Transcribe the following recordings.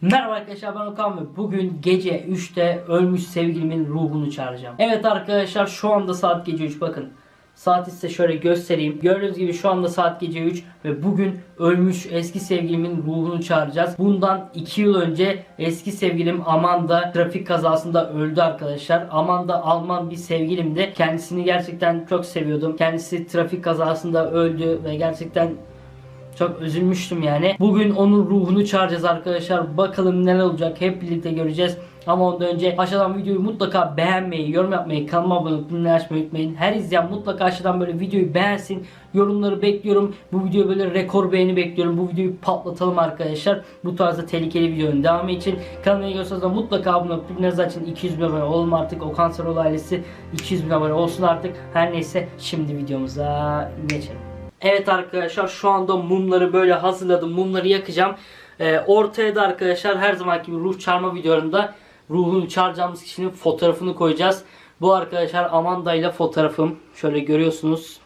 Merhaba arkadaşlar ben Okan ve bugün gece 3'te ölmüş sevgilimin ruhunu çağıracağım. Evet arkadaşlar şu anda saat gece 3 bakın. Saati size şöyle göstereyim. Gördüğünüz gibi şu anda saat gece 3 ve bugün ölmüş eski sevgilimin ruhunu çağıracağız. Bundan 2 yıl önce eski sevgilim Amanda trafik kazasında öldü arkadaşlar. Amanda Alman bir sevgilimdi. Kendisini gerçekten çok seviyordum. Kendisi trafik kazasında öldü ve gerçekten çok üzülmüştüm yani. Bugün onun ruhunu çağıracağız arkadaşlar. Bakalım neler olacak hep birlikte göreceğiz. Ama ondan önce aşağıdan videoyu mutlaka beğenmeyi, yorum yapmayı, kanalıma abone olup bildirimleri açmayı unutmayın. Her izleyen mutlaka aşağıdan böyle videoyu beğensin. Yorumları bekliyorum. Bu videoya böyle rekor beğeni bekliyorum. Bu videoyu patlatalım arkadaşlar. Bu tarzda tehlikeli videonun devamı için kanalıma görseniz mutlaka abone olup bildirimleri açın. 200 bin abone olalım artık. O Kanseroğlu ailesi 200 bin abone olsun artık. Her neyse şimdi videomuza geçelim. Evet arkadaşlar şu anda mumları böyle hazırladım. Mumları yakacağım. Ee, ortaya da arkadaşlar her zamanki gibi ruh çağırma videolarında ruhunu çağıracağımız kişinin fotoğrafını koyacağız. Bu arkadaşlar Amanda ile fotoğrafım. Şöyle görüyorsunuz.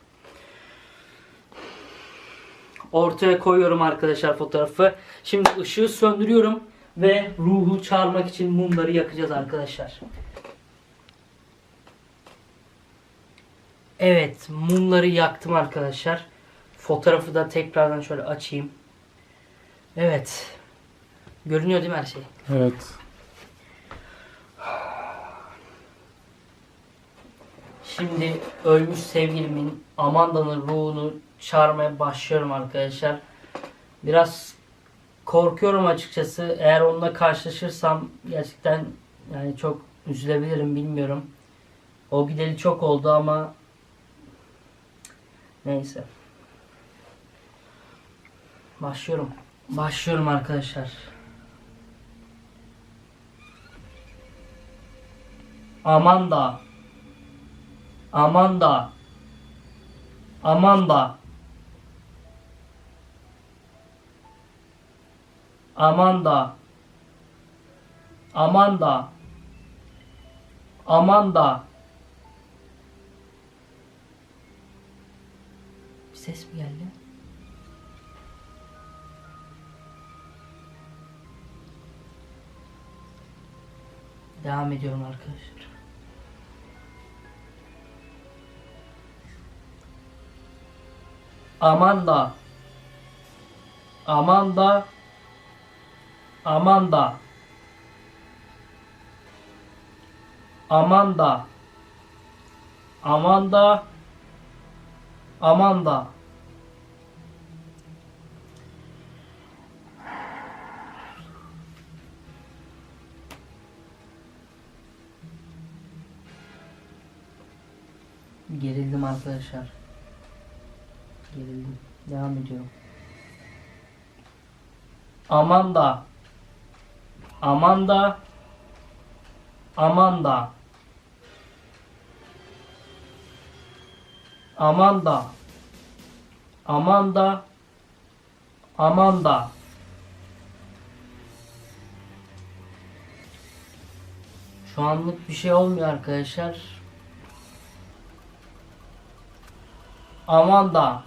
Ortaya koyuyorum arkadaşlar fotoğrafı. Şimdi ışığı söndürüyorum ve ruhu çağırmak için mumları yakacağız arkadaşlar. Evet, mumları yaktım arkadaşlar. Fotoğrafı da tekrardan şöyle açayım. Evet. Görünüyor değil mi her şey? Evet. Şimdi ölmüş sevgilimin Amanda'nın ruhunu çağırmaya başlıyorum arkadaşlar. Biraz korkuyorum açıkçası. Eğer onunla karşılaşırsam gerçekten yani çok üzülebilirim bilmiyorum. O gideli çok oldu ama neyse. Başlıyorum. Başlıyorum arkadaşlar. Amanda. Amanda. Amanda. Amanda. Amanda. Amanda. Bir ses mi geldi? Devam ediyorum arkadaşlar. Amanda. Amanda. Amanda. Amanda. Amanda. Amanda. Gerildim arkadaşlar. Gerildim. Devam ediyorum. Amanda. Amanda. Amanda. Amanda. Amanda. Amanda. Şu anlık bir şey olmuyor arkadaşlar. Amanda.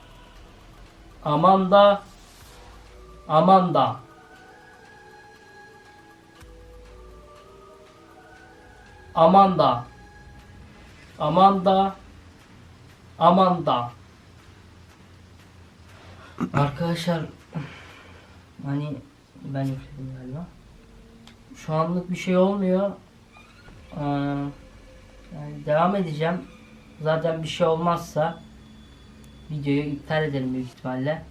Amanda. Amanda. Amanda. Amanda. Amanda. Arkadaşlar hani ben yükledim galiba. Şu anlık bir şey olmuyor. Ee, yani devam edeceğim. Zaten bir şey olmazsa videoyu iptal ederim büyük ihtimalle.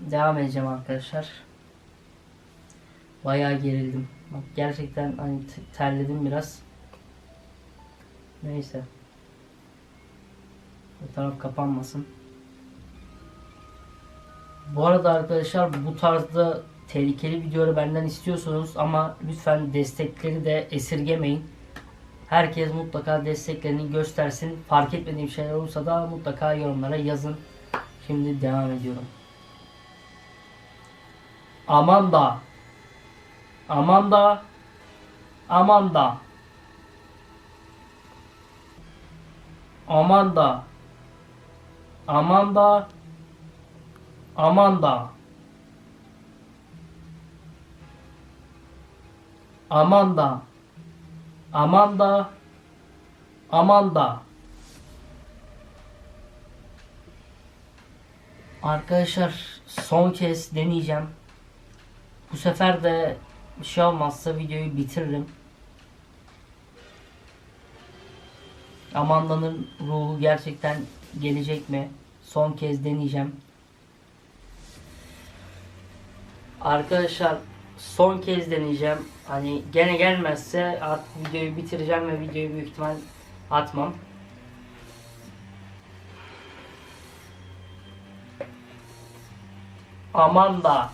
Devam edeceğim arkadaşlar. Bayağı gerildim. Bak gerçekten hani terledim biraz. Neyse. Bu taraf kapanmasın. Bu arada arkadaşlar bu tarzda tehlikeli videoları benden istiyorsunuz ama lütfen destekleri de esirgemeyin. Herkes mutlaka desteklerini göstersin. Fark etmediğim şeyler olursa da mutlaka yorumlara yazın. Şimdi devam ediyorum. Amanda. Amanda. Amanda. Amanda. Amanda. Amanda. Amanda. Amanda. Amanda. Arkadaşlar son kez deneyeceğim. Bu sefer de bir şey olmazsa videoyu bitiririm. Amanda'nın ruhu gerçekten gelecek mi? Son kez deneyeceğim. Arkadaşlar son kez deneyeceğim. Hani gene gelmezse artık videoyu bitireceğim ve videoyu büyük ihtimal atmam. Amanda.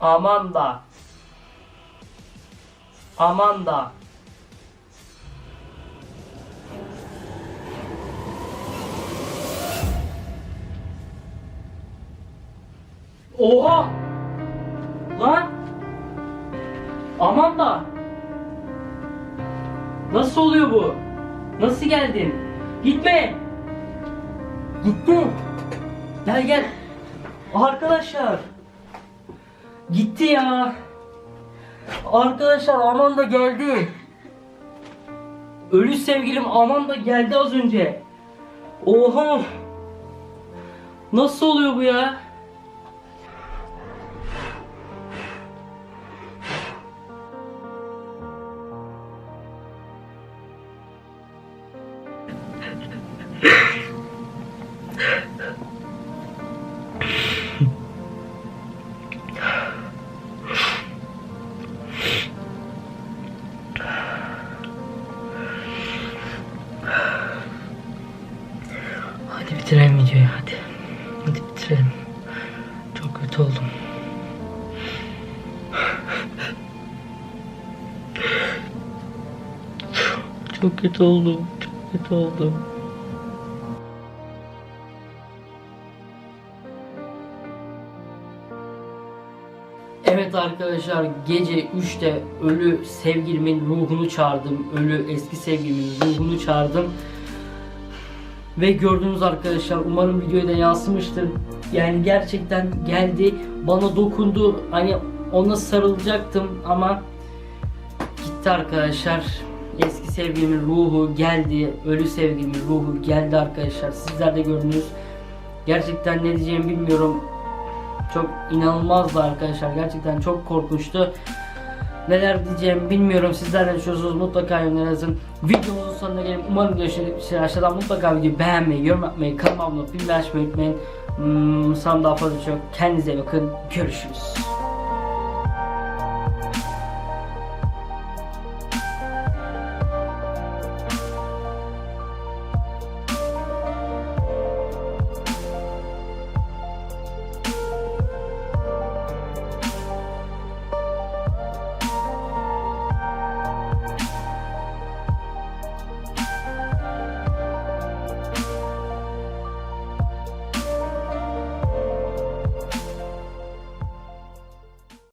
Amanda. Amanda. Oha! Lan! Amanda! Nasıl oluyor bu? Nasıl geldin? Gitme! Gitti! Gel gel! Arkadaşlar! Gitti ya! Arkadaşlar Amanda geldi! Ölü sevgilim Amanda geldi az önce. Oha! Nasıl oluyor bu ya? Hadi bitirelim videoyu hadi. Hadi bitirelim. Çok kötü oldum. Çok kötü oldum. Çok kötü oldum. Evet arkadaşlar gece 3'te ölü sevgilimin ruhunu çağırdım. Ölü eski sevgilimin ruhunu çağırdım. Ve gördüğünüz arkadaşlar umarım videoya da yansımıştır. Yani gerçekten geldi bana dokundu. Hani ona sarılacaktım ama gitti arkadaşlar. Eski sevgilimin ruhu geldi. Ölü sevgilimin ruhu geldi arkadaşlar. Sizler de gördünüz. Gerçekten ne diyeceğimi bilmiyorum. Çok inanılmazdı arkadaşlar. Gerçekten çok korkunçtu. Neler diyeceğimi bilmiyorum. Sizler ne düşünüyorsunuz? Mutlaka yorumlara yazın. Videomuzun sonuna gelin. Umarım görüşürüz. Aşağıdan mutlaka videoyu beğenmeyi, yorum yapmayı, kanalıma abone olup bildirim açmayı unutmayın. Hmm, daha fazla bir şey. Kendinize bakın. Görüşürüz.